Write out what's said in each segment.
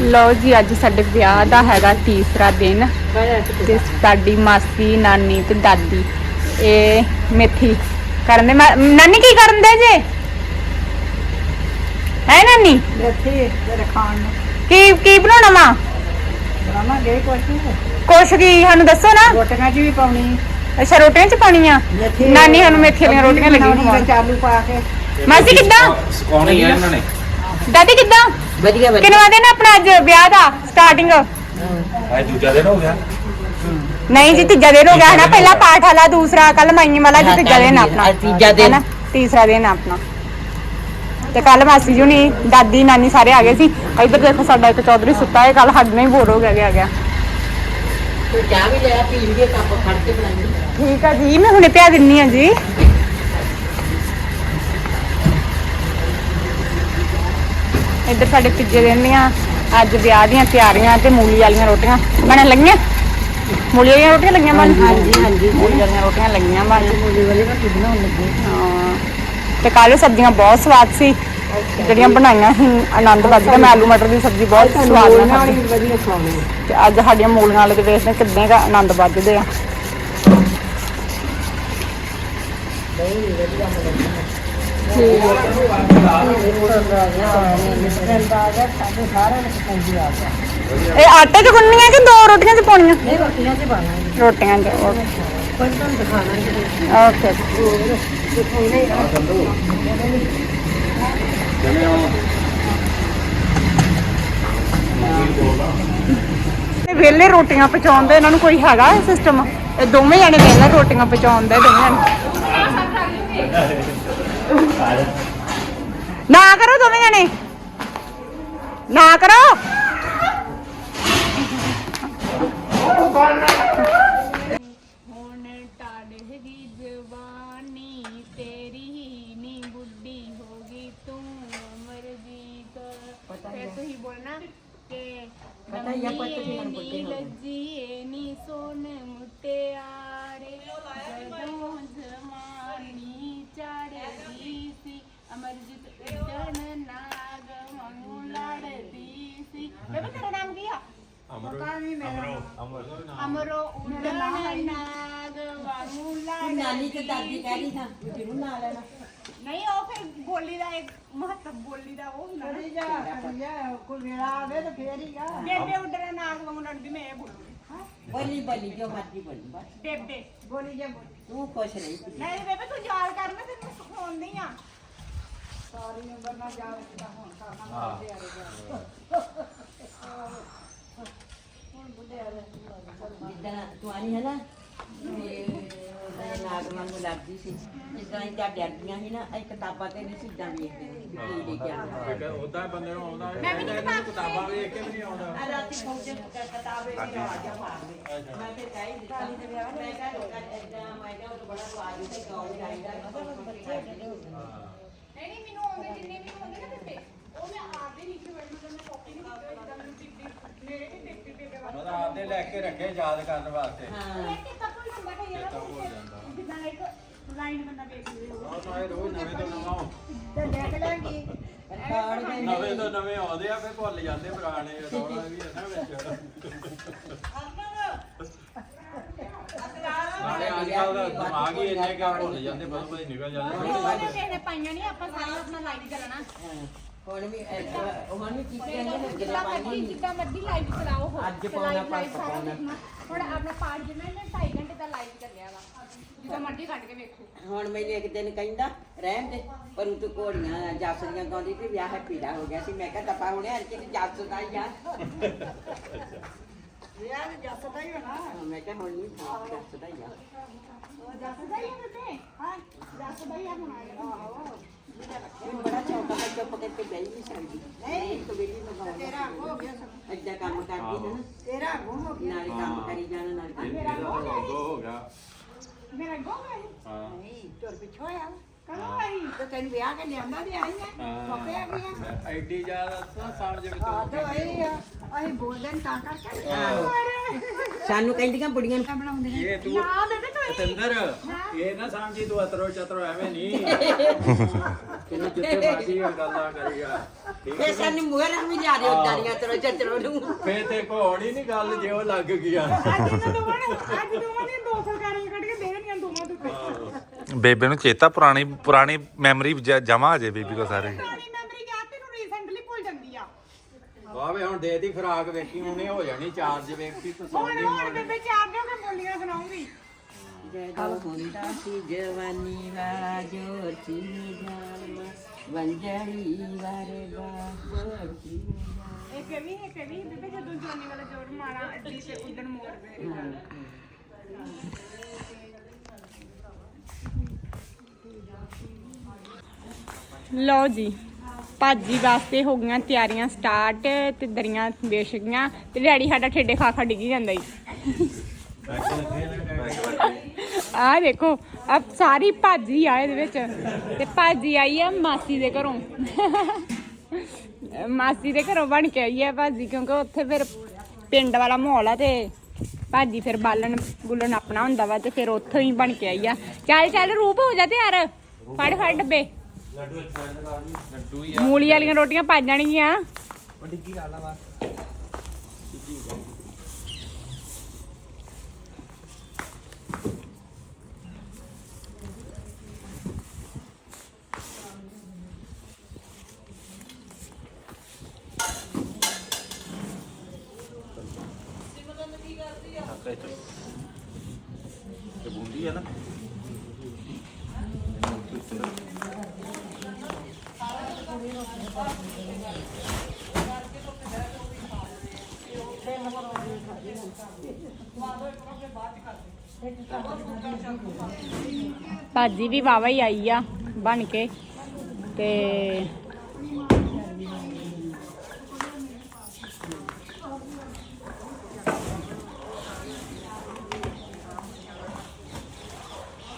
ਲਓ ਜੀ ਅੱਜ ਸਾਡੇ ਵਿਆਹ ਦਾ ਹੈਗਾ ਤੀਸਰਾ ਦਿਨ। ਤੇ ਸਾਡੀ ਮਾਸੀ ਨਾਨੀ ਤੇ ਦਾਦੀ। ਇਹ ਮੇਥੀ ਕਰਨ ਦੇ। ਮਾ- ਨਾਨੀ ਕੀ ਕਰਨ ਦੇ ਜੇ? ਹੈ ਨਾਨੀ? ਇੱਥੇ ਮੇਰੇ ਖਾਣ ਨੂੰ। ਕੀ ਕੀ ਬਣਾਉਣਾ ਵਾ? ਬਣਾਵਾਂਗੇ ਕੁਛ। ਕੁਛ ਕੀ ਸਾਨੂੰ ਦੱਸੋ ਨਾ। ਰੋਟੀਆਂ 'ਚ ਵੀ ਪਾਉਣੀ। ਅੱਛਾ ਰੋਟੀਆਂ ਚ ਪਾਉਣੀਆਂ? ਮੇਥੀ ਨਾਨੀ ਸਾਨੂੰ ਮੇਥੀ ਵਾਲੀਆਂ ਰੋਟੀਆਂ ਲੱਗੀਆਂ ਬਣਾਉਣੀ ਖਵਾਉਣ। ਵਿੱਚ ਆਲੂ ਪਾ ਕੇ। ਮਾਸੀ ਕਿੱਦਾਂ? ਸਕਾਉਣੀ ਆ ਇਹਨਾਂ ਨੇ। ਦਾਦੀ ਕਿੱਦਾਂ? ਵਧੀਆ ਕਿੰਨਵਾ ਦਿਨ ਆਪਣਾ ਅੱਜ ਵਿਆਹ ਦਾ ਸਟਾਰਟਿੰਗ ਅੱਜ ਦੂਜਾ ਦਿਨ ਹੋ ਗਿਆ। ਨਹੀਂ ਜੀ ਤੀਜਾ ਦਿਨ ਹੋ ਗਿਆ ਹੈ ਨਾ ਪਹਿਲਾ ਪਾਠ ਵਾਲਾ ਦੂਸਰਾ ਕੱਲ ਮਾਈਆਂ ਵਾਲਾ ਜੀ ਤੀਜਾ ਦਿਨ ਆਪਣਾ। ਅੱਜ ਤੀਜਾ ਦਿਨ। ਹੈ ਨਾ? ਤੀਸਰਾ ਦਿਨ ਆਪਣਾ। ਤੇ ਕੱਲ ਮਾਸੀ ਜੀ ਹੁਣੀ ਦਾਦੀ ਨਾਨੀ ਸਾਰੇ ਆ ਗਏ ਸੀ। ਇੱਧਰ ਦੇਖੋ ਸਾਡਾ ਇੱਕ ਚੌਧਰੀ ਸੁੱਤਾ ਹੈ ਕੱਲ ਸਾਡੇ ਨਾਲ ਹੀ ਬੋਰ ਹੋ ਗਿਆ ਗਿਆ ਗਿਆ। ਤੂੰ ਚਾਹ ਵੀ ਲੈ ਪੀ ਲਈਏ ਕੱਪ ਫੜ ਕੇ ਬਣਾਈ ਠੀਕ ਆ ਜੀ ਮੈਂ ਹੁਣੇ ਪਿਆ ਦਿੰਨੀ ਆ ਜੀ। ਇੱਧਰ ਸਾਡੇ ਤੀਜੇ ਦਿਨ ਦੀਆਂ ਅੱਜ ਵਿਆਹ ਦੀਆਂ ਤਿਆਰੀਆਂ ਤੇ ਮੂਲੀ ਵਾਲੀਆਂ ਰੋਟੀਆਂ ਬਣਨ ਲੱਗੀਆਂ? ਮੂਲੀ ਵਾਲੀਆਂ ਰੋਟੀਆਂ ਲੱਗੀਆਂ ਬਣ? ਹਾਂਜੀ, ਹਾਂਜੀ। ਮੂਲੀ ਵਾਲੀਆਂ ਰੋਟੀਆਂ ਲੱਗੀਆਂ ਬਣ। ਮੂਲੀ ਵਾਲੇ ਮੈਂ ਬਣਾਉਣ ਲੱਗੀ। ਹਾਂ। ਤੇ ਕੱਲ ਸਬਜ਼ੀਆਂ ਬਹੁਤ ਸਵਾਦ ਸੀ। ਜਿਹੜੀਆਂ ਬਣਾਈਆਂ ਸੀ ਆਨੰਦ ਵੱਜਦਾ ਮੈਂ ਆਲੂ ਮਟਰ ਦੀ ਸਬਜ਼ੀ ਬਹੁਤ ਸਵਾਦ ਨਾਲ ਵਧੀਆ ਖਾਣੀ ਤੇ ਅੱਜ ਸਾਡੀਆਂ ਮੂਲੀਆਂ ਵਾਲੇ ਦੇ ਵੇਖਦੇ ਕਿੰਨੇ ਦਾ ਆਨੰਦ ਵੱਜਦੇ ਆ। ਇਹ ਆਟੇ 'ਚ ਗੁੰਨੀਆਂ ਕਿ ਦੋ ਰੋਟੀਆਂ 'ਚ ਪਾਉਣੀਆਂ? ਨਹੀਂ ਰੋਟੀਆਂ 'ਚ ਪਾਣਾ ਰੋਟੀਆਂ 'ਚ ਓਕੇ। ਕੋਈ ਤੁਹਾਨੂੰ ਦਿਖਾਣਾ ਓਕੇ। ਜਿਵੇਂ ਹੁਣ ਇਹ ਵੇਲੇ ਰੋਟੀਆਂ ਪਹੁੰਚਾਉਣ ਦਾ ਇਹਨਾਂ ਨੂੰ ਕੋਈ ਹੈਗਾ ਸਿਸਟਮ ਇਹ ਦੋਵੇਂ ਜਣੇ ਵੇਲੇ ਰੋਟੀਆਂ ਪਹੁੰਚਾਉਣ ਦੇ ਦੋਵੇਂ ਜਣੇ। ਨਾ ਕਰੋ ਦੋਵੇਂ ਜਣੇ। ਨਾ ਕਰੋ। ਅਮਰੋ ਉੱਡਣ ਨਾਗ ਵਾਂਗੂ ਲੜਦੀ ਨਾਨੀ ਤੇ ਦਾਦੀ ਕਹਿ ਰਹੀ ਥਾਂ ਜਿਹਨੂੰ ਨਾ। ਲੈਣਾ ਨਹੀਂ ਉਹ ਫਿਰ ਬੋਲੀ ਦਾ ਇੱਕ ਮਹੱਤਵ ਬੋਲੀ ਦਾ ਉਹ ਹੁੰਦਾ ਨਾ। ਜਾ ਕਰੀਆ ਕੋਈ ਵੇਲਾ ਆਵੇ ਤਾਂ ਫੇਰ ਹੀ ਆ। ਬੇਬੇ ਉੱਡਣ ਨਾਗ ਵਾਂਗੂ ਲੜਦੀ ਮੈਂ ਇਹ ਬੋਲੂੰਗੀ ਬੋਲੀ ਬੋਲੀ ਜੋ ਮਰਜ਼ੀ ਬੋਲੀ ਬਸ। ਬੇਬੇ। ਬੋਲੀ ਜਾ ਬੋਲੀ। ਤੂੰ ਖੁਸ਼ ਰਹੀ ਨਹੀਂ ਬੇਬੇ ਤੂੰ ਯਾਦ ਕਰਨਾ ਤੈਨੂੰ ਸਿਖਾਉਂਦੀ ਆ ਸਾਰੀ ਉਮਰ ਨਾ ਜਾ ਹੁਣ ਕਰਨਾ ਜਿੱਦਾਂ ਤੂੰ ਆਣੀ ਹੈ ਨਾ ਇਹ ਨਾਗ ਵਾਂਗੂ ਲੜਦੀ ਸੀ। ਜਿਸ ਤਰ੍ਹਾਂ ਇਹ ਡਰਦੀਆਂ ਸੀ ਨਾ ਇਹ ਕਿਤਾਬਾਂ ਤੇ ਨਹੀਂ ਸਿੱਧਾਂ ਵੇਖਦੇ ਵੀ ਕੀ ਲਿਖਿਆ ਉਦਾਂ ਬੰਦੇ ਨੂੰ ਆਉਂਦਾ ਮੈਂ ਵੀ ਨਹੀਂ ਕਿਤਾਬਾਂ ਵੇਖ। ਕੇ ਵੀ ਨਹੀਂ ਆਉਂਦਾ। ਆ ਰਾਤੀ ਪਹੁੰਚੇ ਕਿਤਾਬ ਇਹ ਆਵਾਜ਼ਾਂ ਮਾਰਦੇ ਮੈਂ ਫਿਰ ਕਹੀ ਦਿੱਤੀ। ਮੈਂ ਕਿਹਾ ਲੋਕਾਂ ਐਦਾਂ ਮੈਂ ਕਿਹਾ ਉਹ ਤਾਂ ਬੜਾ ਸਵਾਦ ਤੇ ਗਾਉਂ ਜਾਈਦਾ ਨਹੀਂ ਨਹੀਂ ਮੈਨੂੰ ਆਉਂਦੇ ਜਿੰਨੇ ਵੀ ਆਉਂਦੇ ਨਾ ਬੇਬੇ ਉਹ ਮੈਂ ਆਪਦੇ ਲਿਖੇ ਹੋਏ ਮਤਲਬ ਮੈਂ ਕਾਪੀ ਨਹੀਂ ਕੀਤੀ ਜਿੱਦਾਂ ਮੈਨੂੰ ਟਿੱਪੀ ਵੀ ਟਿੱਪੀ ਮਤਲਬ ਆਪਦੇ ਲੈ ਕੇ ਰੱਖੇ ਯਾਦ ਕਰਨ ਵਾਸਤੇ। ਹਾਂ। ਕਿ ਤਾਂ ਕੋਈ ਹੁੰਦਾ ਹੈ ਯਾਰ ਤਾਂ ਭੁੱਲ ਜਾਂਦਾ ਉਹ। ਤਾਂ ਇਹ ਰੋਜ਼ ਨਵੇਂ ਤੋਂ ਨਵਾਂ ਤੇ ਦੇਖ ਲਾਂਗੀ। ਰਿਕਾਰਡ ਦੇ ਨਵੇਂ ਤੋਂ ਨਵੇਂ ਆਉਂਦੇ ਆ ਫਿਰ ਭੁੱਲ ਜਾਂਦੇ ਪੁਰਾਣੇ ਰੌਲਾ ਵੀ ਹੈ ਨਾ ਵਿੱਚ। ਨਾਲੇ ਅੱਜ ਕੱਲ੍ਹ ਦਾ ਦਿਮਾਗ ਹੀ ਇੰਨੇ ਕਾ ਭੁੱਲ ਜਾਂਦੇ ਬਸ ਬਸ ਨਿਕਲ ਜਾਂਦੇ। ਉਹਨੇ ਕਿਸੇ ਨੇ ਪਾਈਆਂ ਨਹੀਂ ਆਪਾਂ ਸਾਰਾ ਆਪਣਾ ਲਾਈਵ ਚੱਲਣਾ ਹੁਣ ਵੀ ਐਦਾਂ- ਹੁਣ ਵੀ ਕੀ ਕਹਿੰਦੇ ਨੇ ਜਿੱਦਾਂ ਗਲਾ ਮਰਜ਼ੀ ਜਿੱਦਾਂ ਮਰਜ਼ੀ ਲਾਈਵ ਚਲਾਓ ਹੋ ਅੱਜ ਪਾਉਣਾ, ਪਰਸੋਂ ਪਾਉਣਾ। ਹੁਣ ਆਪਣਾ ਪਾਠ ਜਿੰਨਾ ਇਹਨੇ 2.5 ਘੰਟੇ ਦਾ ਲਾਈਵ ਚੱਲਿਆ ਵਾ। ਜਿੱਦਾਂ ਮਰਜ਼ੀ ਕੱਢ ਕੇ ਵੇਖੋ। ਹੁਣ ਮੈਨੂੰ ਇੱਕ ਦਿਨ ਕਹਿੰਦਾ ਰਹਿਣ ਦੇ ਪਰ ਤੂੰ ਘੋੜੀਆਂ ਜੱਸਦੀਆਂ ਗਾਉਂਦੀ ਤੇ ਵਿਆਹ ਹੈ ਪੀੜਾ ਹੋ ਗਿਆ ਸੀ। ਮੈਂ ਕਿਹਾ ਦਫਾ ਹੁਣੇ ਹਰ ਕਿ ਜੱਸ ਦਾ ਹੀ ਆ। ਵਿਆਹ ਜੱਸ ਦਾ ਹੀ ਹੋਣਾ। ਮੈਂ ਕਿਹਾ ਹੁਣ ਨਹੀਂ ਜੱਸ ਦਾ ਹੀ ਆ। ਦੱਸਦਾ ਹੀ ਬੇਬੇ ਹਾਂ ਦੱਸਦਾ ਹੀ ਆ ਹੁਣ। ਆਇਆ ਮੈਨੂੰ ਬੜਾ ਚੌਂਕਾ ਮੈਂ ਚੁੱਪ ਕਰਕੇ ਬਹਿ ਨਹੀਂ ਸਕਦੀ ਨਹੀਂ ਤੂੰ ਵੇਲੀ ਨੂੰ ਤੇਰਾ ਹੋ ਗਿਆ। ਸਭ ਏਦਾਂ ਕੰਮ ਕਰਦੀ ਹੈ ਨਾ ਤੇਰਾ ਹੋ ਗਿਆ। ਨਾਲੇ ਕੰਮ ਕਰੀ ਜਾਣਾ ਨਾਲੇ ਹੋ ਗਿਆ। ਮੇਰਾ ਗੋ ਗਈ ਹਾਂ। ਨਹੀਂ ਤੁਰ ਪਿੱਛੋਂ ਆ ਕਦੋਂ ਆਈ ਤੇ ਤੈਨੂੰ ਵਿਆਹ ਕੇ ਲਿਆਂਦਾ ਤੇ ਆਈ ਆ। ਹਾਂ। ਐਡੀ ਜ਼ਿਆਦਾ ਤਾਂ ਸਮਝ ਵਿੱਚ ਅਸੀਂ ਬੋਲਦੇ ਤਾਂ ਕਰਕੇ ਸਾਨੂੰ ਕਹਿੰਦੀਆਂ ਬੁੜੀਆਂ ਨੂੰ। ਬਣਾਉਂਦੇ ਇਹ ਤੂੰ ਆ ਬੇਬੇ ਤੂੰ ਸਤਿੰਦਰ ਇਹ ਨਾ ਸਮਝੀ ਤੂੰ ਅਤਰੋ ਚਤਰੋ ਐਵੇਂ ਨਹੀਂ ਤੈਨੂੰ ਜਿੱਥੇ ਮਰਜ਼ੀ ਗੱਲਾਂ ਕਰੀਗਾ ਫੇਰ ਸਾਨੂੰ ਮੂਹਰੇ ਨੂੰ ਵੀ ਲਿਆ ਦਿਓ ਡਾਰੀਆਂ ਤਰੋ ਚੱਤਰੋ ਨੂੰ। ਫੇ ਤੇ ਕੋੜੀ ਨਹੀਂ ਗੱਲ ਜੇ ਉਹ ਲੱਗ ਗਿਆ। ਅੱਜ ਇਹਨਾਂ ਦੋਵਾਂ ਨੇ ਅੱਜ ਦੋਵਾਂ ਨੇ ਦੋ ਫੁਲਕਾਰੀਆਂ ਕੱਢ ਕੇ ਦੇ ਦੇਣੀਆਂ ਦੋਵਾਂ ਤੋਂ ਬੇਬੇ ਨੂੰ ਚੇਤਾ ਪੁਰਾਣੀ ਪੁਰਾਣੀ ਮੈਮਰੀ ਜਮਾ ਆ ਜੇ ਬੇਬੀ ਕੋ ਸਾਰੇ। ਪੁਰਾਣੀ ਮੈਮਰੀ ਕਿਹਾ ਤੈਨੂੰ ਰੀਸੈਂਟਲੀ ਭੁੱਲ ਜਾਂਦੀ ਆ। ਵਾਵੇ ਹੁਣ ਦੇ ਦੀ ਖਰਾਕ ਵੇਖੀ ਉਹਨੇ ਹੋ ਜਾਣੀ ਚਾਰਜ ਵੇਖੀ ਹੁਣ ਤਸੌਣੀ ਹੁਣ। ਬੇਬੇ ਚਾਰ ਦਿਓ ਕਿ ਬੋਲੀਆਂ ਸੁਣਾਉਂਗੀ। ਜਦੋਂ ਹੁੰਦਾ ਸੀ ਜਵਾਨੀ ਵਾਲਾ ਜੋਰ ਵੰਜੜੀ ਵਾਰੇ ਇਹ ਇਹ ਬੇਬੇ ਜਦੋਂ ਵਾਲਾ ਮਾਰਾ ਅੱਡੀ ਤੇ ਉਦਣ ਮੋੜਦੇ ਲਓ ਜੀ, ਭਾਜੀ ਵਾਸਤੇ ਹੋ ਗਈਆਂ ਤਿਆਰੀਆਂ ਸਟਾਰਟ ਤੇ ਦਰੀਆਂ ਵਿਛ ਗਈਆਂ ਤੇ ਡੈਡੀ ਸਾਡਾ ਠੇਡੇ ਖਾ ਖਾ ਡਿੱਗੀ ਜਾਂਦਾ ਜੀ। ਆ ਦੇਖੋ ਆ ਸਾਰੀ ਭਾਜੀ ਆ ਇਹਦੇ ਵਿੱਚ ਤੇ ਭਾਜੀ ਆਈ ਆ ਮਾਸੀ ਦੇ ਘਰੋਂ। ਮਾਸੀ ਦੇ ਘਰੋਂ ਬਣ ਕੇ ਆਈ ਆ ਭਾਜੀ, ਕਿਉਂਕਿ ਉੱਥੇ ਫਿਰ ਪਿੰਡ ਵਾਲਾ ਮਾਹੌਲ ਆ ਤੇ ਭਾਜੀ ਫਿਰ ਬਾਲਣ ਬੁਲਣ ਆਪਣਾ ਹੁੰਦਾ ਵਾ ਤੇ ਫਿਰ ਉੱਥੋਂ ਹੀ ਬਣ ਕੇ ਆਈ ਆ। ਚੱਲ ਚੱਲ ਰੂਪ ਹੋ ਜਾ ਤਿਆਰ। ਫੜ ਫੜ ਡੱਬੇ। ਮੂਲੀ ਵਾਲੀਆਂ ਰੋਟੀਆਂ ਪਾ ਜਾਣਗੀਆਂ ਤੇ ਬੂੰਦੀ ਆ ਨਾ ਭਾਜੀ ਵੀ ਵਾਵਾ ਹੀ ਆਈ ਆ, ਬਣ ਕੇ ਤੇ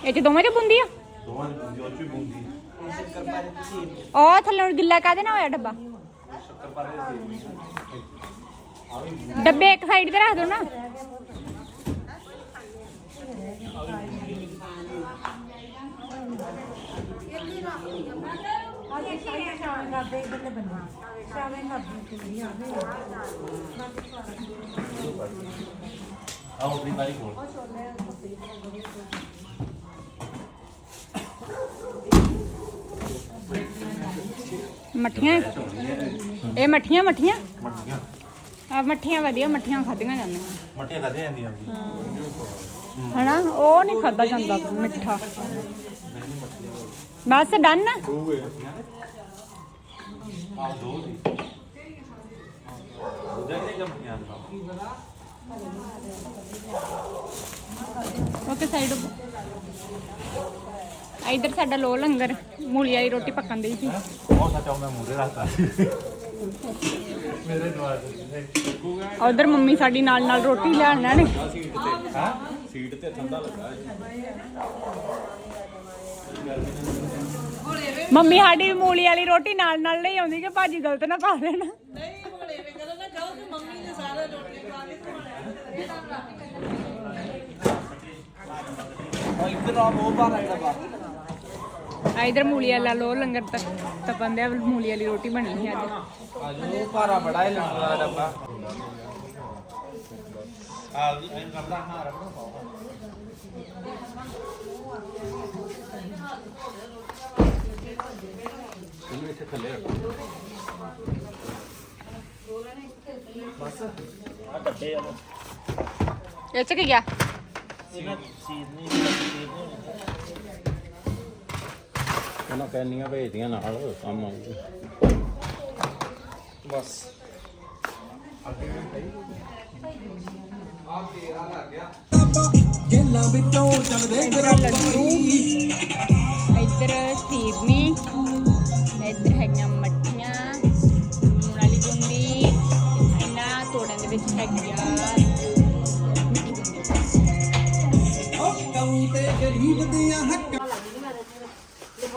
ਇਹ ਚ ਦੋਵੇਂ ਚ ਬੁੰਦੀ ਆ? ਦੋਵਾਂ ਦੀ ਬੂੰਦੀ ਉਹ ਚ ਵੀ ਬੂੰਦੀ ਉਹ ਥੱਲੇ ਗਿੱਲਾ ਕਾਦੇ ਨਾਲ ਹੋਇਆ ਡੱਬਾ? ਡੱਬੇ ਇੱਕ ਸਾਈਡ ਤੇ ਰੱਖ ਦੋ ਨਾ। ਆਹ ਆਪਣੀ ਵਾਰੀ ਕੋਲ। ਮੱਠੀਆਂ? ਇਹ ਮੱਠੀਆਂ ਮੱਠੀਆਂ? ਮੱਠੀਆਂ। ਆ ਮੱਠੀਆਂ ਵਧੀਆ ਮੱਠੀਆਂ ਖਾਧੀਆਂ ਜਾਂਦੀਆਂ। ਮੱਠੀਆਂ ਖਾਦੇ ਜਾਂਦੀਆਂ ਹਨਾ? ਉਹ ਨਹੀਂ ਖਾਦਾ ਜਾਂਦਾ ਮਿੱਠਾ। ਬਸ ਡਨ? ਆਹ ਦੋ ਦੀ ਉਹਦੇ ਓਕੇ ਸਾਈਡ ਇਧਰ ਸਾਡਾ ਲੋ ਲੰਗਰ ਮੂਲੀ ਵਾਲੀ ਰੋਟੀ ਪੱਕਣ ਦੀ ਸੀ। ਉਹ ਸੱਚਾ ਮੈਂ ਮੂਰੇ ਰੱਖਤਾ ਮੇਰੇ ਦਵਾਰ ਉਧਰ ਮੰਮੀ ਸਾਡੀ ਨਾਲ ਨਾਲ ਰੋਟੀ ਨੇ ਸੀਟ ਤੇ ਹਾਂ? ਸੀਟ ਤੇ ਠੰਡਾ ਲੱਗਾ ਮੰਮੀ ਸਾਡੀ ਮੂਲੀ ਵਾਲੀ ਰੋਟੀ ਨਾਲ ਨਾਲ ਲਈ ਆਉਂਦੀ ਕਿ ਭਾਜੀ ਗਲਤ ਨਾ ਪਾ ਦੇਣ। ਆ ਇਧਰ ਮੂਲੀ ਵਾਲਾ ਲੋ ਲੰਗਰ ਤੱਕ ਤਪਨ ਦੇ ਮੂਲੀ ਵਾਲੀ ਰੋਟੀ ਬਣੀ ਸੀ ਅੱਜ। ਉਹ ਭਾਰਾ ਬੜਾ ਹੀ ਲੰਗਰ ਦਾ ਡੱਬਾ। ਇਹਨੂੰ ਇੱਥੇ ਥੱਲੇ ਰੱਖੋ। ਇਹ ਚ ਕੀ ਗਿਆ ਉਹਨਾਂ ਪੈਨੀਆਂ ਭੇਜਦੀਆਂ ਨਾਲ ਕੰਮ ਆਉਂਦੇ ਬਸ। ਇੱਧਰ ਸੇਵਨੀ ਇੱਧਰ ਹੈਗੀਆਂ ਮੱਠੀਆਂ ਲੂਣ ਵਾਲੀ ਬੂੰਦੀ ਇਹਨਾਂ ਤੋੜਨ ਦੇ ਵਿੱਚ ਹੈਗੀਆਂ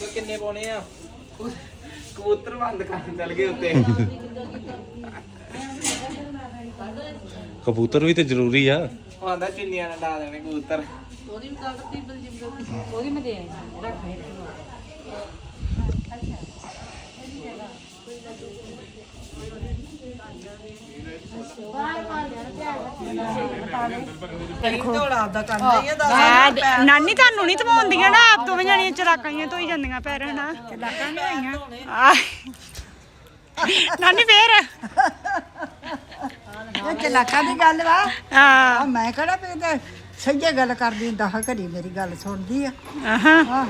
ਤਾਂ ਕਿੰਨੇ ਪਾਉਣੇ ਆ। ਕਬੂਤਰ ਬੰਦ ਕਰ ਚੱਲ ਗਏ ਉੱਤੇ। ਕਬੂਤਰ ਵੀ ਤੇ ਜ਼ਰੂਰੀ ਆ। ਉਹ ਆਂਦਾ ਚੁੰਨੀਆਂ ਨਾਲ ਡਾ ਦੇਣੇ ਕਬੂਤਰ। ਆ ਦੇ- ਨਾਨੀ ਤੁਹਾਨੂੰ ਨਹੀਂ ਧਵਾਉਂਦੀਆਂ ਨਾ ਆਪ ਦੋਵੇਂ ਜਣੀਆਂ ਚਲਾਕਾਈਆਂ ਤੋਂ ਹੀ ਜਾਂਦੀਆਂ ਪੈਰ ਹਨਾ ਚਲਾਕਾਂ ਨਹੀਂ ਹੋਈਆਂ। ਨਾਨੀ ਫੇਰ। ਇਹ ਚਲਾਕਾਂ ਦੀ ਗੱਲ ਵਾ। ਹਾਂ। ਮੈਂ ਕਿਹੜਾ ਤੇ ਸਹੀਏ ਗੱਲ ਕਰਦੀ ਹੁੰਦਾ ਹਾਂ ਘੜੀ ਮੇਰੀ ਗੱਲ ਸੁਣਦੀ ਆ। ਆਹਾਂ।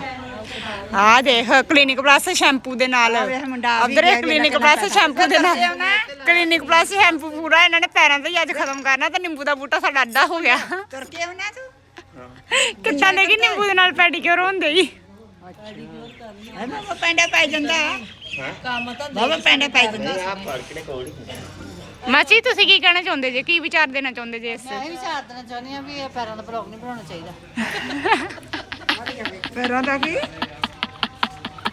ਆ ਦੇਖ ਕਲੀਨਿਕ ਪਲੱਸ ਸ਼ੈਂਪੂ ਦੇ ਨਾਲ। ਆ ਅਬਦਰੇ ਗਿਆ, ਕਲੀਨਿਕ ਪਲੱਸ ਸ਼ੈਂਪੂ ਦੇ ਨਾਲ। ਕਲੀਨਿਕ ਪਲੱਸ ਸ਼ੈਂਪੂ ਪੂਰਾ ਇਹਨਾਂ ਨੇ ਪੈਰਾਂ ਤੇ ਹੀ ਅੱਜ ਖਤਮ ਕਰਨਾ ਤੇ ਨਿੰਬੂ ਦਾ ਬੂਟਾ ਸਾਡਾ ਅੱਡਾ ਹੋ ਗਿਆ। ਤੁਰ ਕੇ ਆਉਣਾ ਤੂੰ? ਕਿੱਦਾਂ ਦੇ ਕਿ ਨਿੰਬੂ ਦੇ ਨਾਲ ਪੈਡੀਕਿਉਰ ਹੁੰਦੇ ਹੀ? ਐ ਬਾਬਾ ਪੈਂਡਾ ਪੈ ਜਾਂਦਾ। ਕੰਮ ਤਾਂ ਬਾਬਾ ਪੈਂਡਾ ਪੈ ਜਾਂਦਾ। ਮਾਚੀ ਤੁਸੀਂ ਕੀ ਕਹਿਣਾ ਚਾਹੁੰਦੇ ਜੇ? ਕੀ ਵਿਚਾਰ ਦੇਣਾ ਚਾਹੁੰਦੇ ਜੇ ਇਸ? ਮੈਂ ਵੀ ਵਿਚਾਰ ਦੇਣਾ ਚਾਹੁੰਦੀ ਆ ਵੀ ਇਹ ਪੈਰਾਂ ਦਾ ਬਲੌਗ ਨਹੀਂ ਬਣਾਉਣਾ ਚਾਹੀਦਾ। ਪੈਰਾਂ ਦਾ ਕੀ?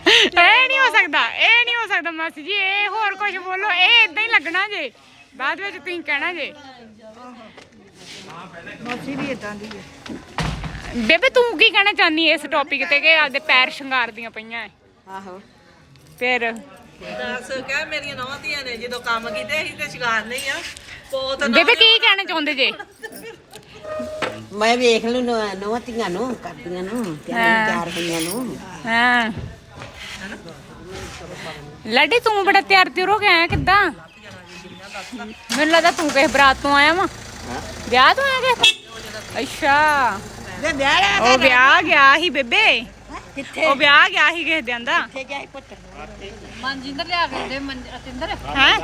ਇਹ ਨਹੀਂ ਹੋ ਸਕਦਾ ਇਹ ਨਹੀਂ ਹੋ ਸਕਦਾ ਮਾਸੀ ਜੀ ਇਹ ਹੋਰ ਕੁਝ ਬੋਲੋ ਇਹ ਇਦਾਂ ਹੀ ਲੱਗਣਾ ਜੇ। ਬਾਅਦ ਵਿੱਚ ਤੁਸੀਂ ਕਹਿਣਾ ਜੇ। ਮੋਸੀ ਵੀ ਇਦਾਂ ਦੀ ਹੈ। ਬੇਬੇ ਤੂੰ ਕੀ ਕਹਿਣਾ ਚਾਹਨੀ ਇਸ ਟੌਪਿਕ ਤੇ ਕਿ ਆਪਦੇ ਪੈਰ ਸ਼ਿੰਗਾਰਦੀਆਂ ਪਈਆਂ ਐ? ਆਹੋ। ਫਿਰ ਦੱਸ ਕਹਿ ਮੇਰੀਆਂ ਨਵਾਂ ਧੀਆਂ ਨੇ ਜਦੋਂ ਕੰਮ ਕੀਤੇ ਅਸੀਂ ਤੇ ਸ਼ਿਕਾਰ ਨਹੀਂ ਆ। ਪੋਤ ਬੇਬੇ ਕੀ ਕਹਿਣਾ ਚਾਹੁੰਦੇ ਜੇ? ਮੈਂ ਵੇਖ ਲੂ ਨਵਾਂ ਧੀਆਂ ਨੂੰ ਕਰਦੀਆਂ ਨੂੰ ਤਿਆਰ ਤਿਆਰ ਹੋਈਆਂ ਨੂੰ। ਹਾਂ। ਲੱਡੀ ਤੂੰ ਬੜਾ ਤਿਆਰ ਤਿਉਰ ਹੋ ਕੇ ਆਇਆ ਕਿੱਦਾਂ? ਮੈਨੂੰ ਲੱਗਾ ਤੂੰ ਕਿਸੇ ਬਰਾਤ ਤੋਂ ਆਇਆ ਵਾ। ਵਿਆਹ ਤੋਂ ਆਇਆ ਕਿਸੇ? ਅੱਛਾ। ਵਿਆਹ ਉਹ ਵਿਆਹ ਗਿਆ ਸੀ ਬੇਬੇ। ਕਿੱਥੇ? ਉਹ ਵਿਆਹ ਗਿਆ ਸੀ ਕਿਸੇ ਦੇ। ਆਂਦਾ ਕਿੱਥੇ ਗਿਆ ਸੀ ਪੁੱਤ ਮਨਜਿੰਦਰ ਲਿਆ ਕੇ ਦੇ ਮਨ ਅਤਿੰਦਰ। ਹੈ?